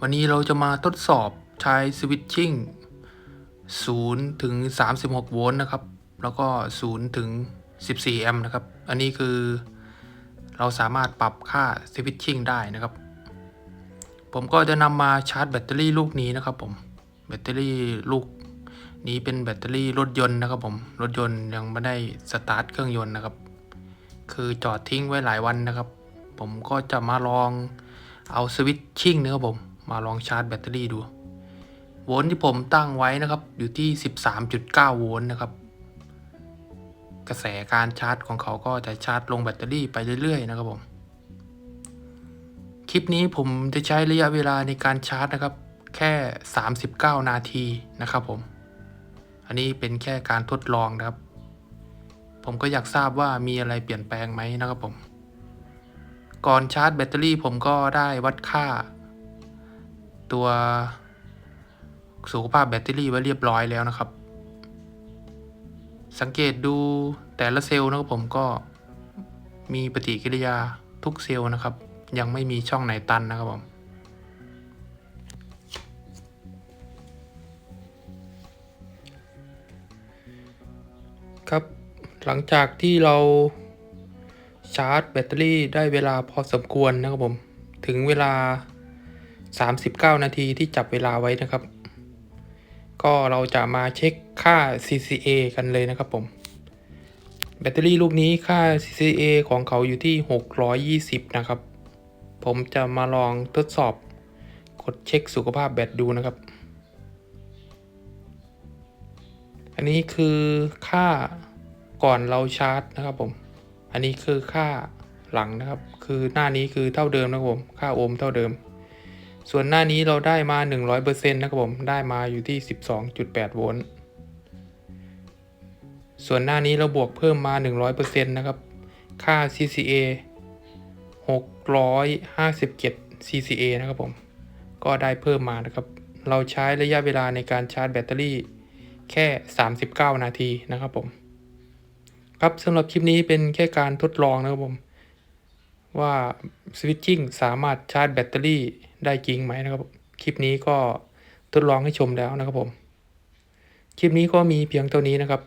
วันนี้เราจะมาทดสอบใช้สวิตชิ่ง0ถึง 36 โวลต์นะครับ แล้วก็ 0 ถึง 14 แอมป์นะครับ อันนี้คือเราสามารถปรับค่าสวิตชิ่งได้นะครับ ผมก็จะนำมาชาร์จแบตเตอรี่ลูกนี้นะครับผม แบตเตอรี่ลูกนี้เป็นแบตเตอรี่รถยนต์นะครับผม รถยนต์ยังไม่ได้สตาร์ทเครื่องยนต์นะครับ คือจอดทิ้งไว้หลายวันนะครับ ผมก็จะมาลองเอาสวิตชิ่งนะครับผม มาลองชาร์จแบตเตอรี่ดู โวลต์ที่ผมตั้งไว้นะครับ อยู่ที่ 13.9 โวลต์นะครับ กระแสการชาร์จของเขาก็จะชาร์จลงแบตเตอรี่ไปเรื่อยๆ นะครับผม คลิปนี้ผมจะใช้ระยะเวลาในการชาร์จนะครับ แค่ 39 นาทีนะครับผม อันนี้เป็นแค่การทดลองนะครับ ผมก็อยากทราบว่ามีอะไรเปลี่ยนแปลงไหมนะครับผม ก่อนชาร์จแบตเตอรี่ผมก็ได้วัดค่า ตัวสุขภาพแบตเตอรี่ไว้เรียบร้อยแล้วนะครับ สังเกตดูแต่ละเซลล์นะครับผมก็มีปฏิกิริยาทุกเซลล์นะครับ ยังไม่มีช่องไหนตันนะครับผมครับหลังจากที่เราชาร์จแบตเตอรี่ได้เวลาพอสมควรนะครับผม ถึงเวลา 39 นาทีที่จับเวลาไว้นะครับ ก็เราจะมาเช็คค่า CCA กันเลยนะครับผม แบตเตอรี่ลูกนี้ค่า CCA ของเขาอยู่ที่ 620 นะครับ ผมจะมาลองทดสอบกดเช็คสุขภาพแบตดูนะครับ อันนี้คือค่าก่อนเราชาร์จนะครับผม อันนี้คือค่าหลังนะครับ คือหน้านี้คือเท่าเดิมนะครับผม ค่าโอห์มเท่าเดิม ส่วนหน้านี้เราได้มา 100%นะครับผม ได้มาอยู่ที่ 12.8 โวลต์ ส่วนหน้านี้เราบวกเพิ่มมา 100%นะครับ ค่า CCA 657 CCA นะครับผม ก็ได้เพิ่มมานะครับ เราใช้ระยะเวลาในการชาร์จแบตเตอรี่แค่ 39 นาทีนะครับผม ครับสำหรับคลิปนี้เป็นแค่การทดลองนะครับผม ว่าสวิตชิ่งสามารถชาร์จแบตเตอรี่ ได้จริงไหมนะครับ คลิปนี้ก็ทดลองให้ชมแล้วนะครับผม คลิปนี้ก็มีเพียงเท่านี้นะครับ